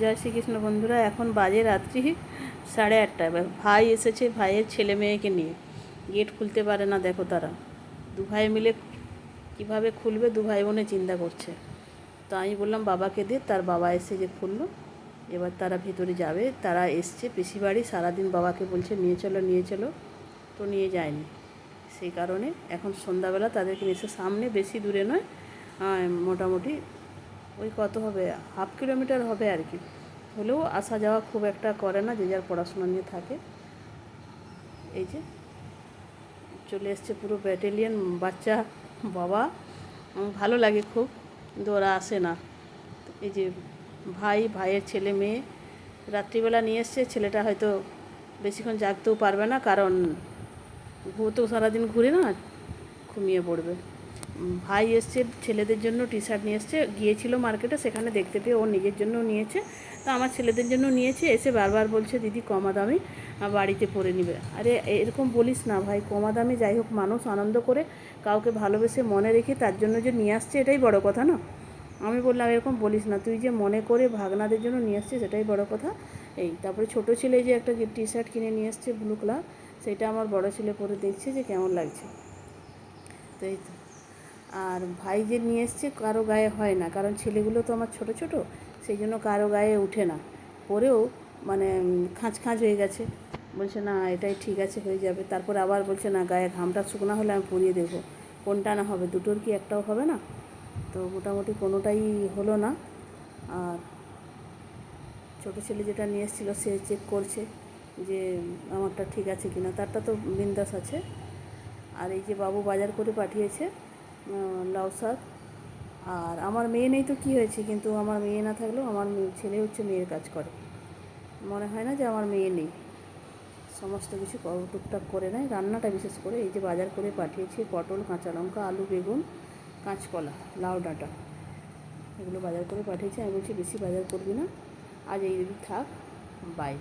জয় শ্রীকৃষ্ণ বন্ধুরা, এখন বাজে রাত্রি সাড়ে আটটা ভাই এসেছে, ভাইয়ের ছেলে মেয়েকে নিয়ে। গেট খুলতে পারে না, দেখো তারা। দু ভাই মিলে কীভাবে খুলবে, দু ভাই বোনে চিন্তা করছে। তো আমি বললাম, বাবাকে দে। তার বাবা এসে যে খুললো, এবার তারা ভেতরে যাবে। তারা এসছে, পিসি বাড়ি, সারাদিন বাবাকে বলছে, নিয়ে চলো নিয়ে চলো। তো নিয়ে যায়নি। সেই কারণে এখন সন্ধ্যাবেলা তাদেরকে এসে, সামনে বেশি দূরে নয় মোটামুটি ওই কত হবে? হাফ কিলোমিটার হবে আর কি। হলেও আসা যাওয়া খুব একটা করে না, যে যার পড়াশোনা নিয়ে থাকে। এই যে, চলে এসছে পুরো ব্যাটালিয়ন বাচ্চা, বাবা। ভালো লাগে খুব, কিন্তু ওরা আসে না। এই যে, ভাই, ভাইয়ের ছেলে মেয়ে, রাত্রিবেলা নিয়ে এসছে। ছেলেটা হয়তো বেশিক্ষণ জাগতেও পারবে না, কারণ ও তো সারাদিন ঘুরে না, ঘুমিয়ে পড়বে। ভাই এসছে, ছেলেদের জন্য টি শার্ট নিয়ে এসছে, গিয়েছিল মার্কেটে সেখানে দেখতে পেয়ে ও নিজের জন্য নিয়েছে। তো আমার ছেলেদের জন্য নিয়েছে, এসে বারবার বলছে, দিদি, কমা দামে বাড়িতে পরে নিবে। আরে, এরকম বলিস না ভাই, কমা দামে যাই হোক, মানুষ আনন্দ করে, কাউকে ভালোবেসে মনে রেখে তার জন্য যে নিয়ে আসছে, এটাই বড় কথা না? আমি বললাম, এরকম বলিস না, তুই যে মনে করে ভাগনাদের জন্য নিয়ে আসছিস সেটাই বড় কথা। এই, তারপরে ছোটো ছেলে যে একটা টি শার্ট কিনে নিয়ে এসছে, ব্লু কালার, সেটা আমার বড় ছেলে পরে দেখছে যে কেমন লাগছে। তো এই তো। আর ভাই যে নিয়ে এসছে কারও গায়ে হয় না। কারণ ছেলেগুলো তো আমার ছোট ছোট, সেই জন্য কারও গায়ে উঠে না। পরেও মানে খাঁচ খাঁচ হয়ে গেছে। বলছে, না, এটাই ঠিক আছে, হয়ে যাবে। তারপর আবার বলছে, না, গায়ে ঘামটা শুকনো হলে আমি পরিয়ে দেবো। কোনটা না হবে? দুটোর কি একটাও হবে না? তো মোটামুটি কোনোটাই হলো না। আর ছোটো ছেলে যেটা নিয়ে এসেছিল, সে চেক করছে যে আমারটা ঠিক আছে কি না তারটা তো বিন্দাস আছে। আর এই যে বাবু বাজার করে পাঠিয়েছে লাউ শাক। আর আমার মেয়ে নেই তো কী হয়েছে? কিন্তু আমার মেয়ে না থাকলেও আমার ছেলে হচ্ছে মেয়ের কাজ করে। মনে হয় না যে আমার মেয়ে নেই। সমস্ত কিছু টুকটাক করে নেয়। রান্নাটা বিশেষ করে এই যে বাজার করে পাঠিয়েছি, পটল, কাঁচা লঙ্কা, আলু, বেগুন, কাঁচকলা, লাউ ডাঁটা। এগুলো বাজার করে পাঠিয়েছি। আমি বলছি, বেশি বাজার করবি না। আজ এই থাক। বাই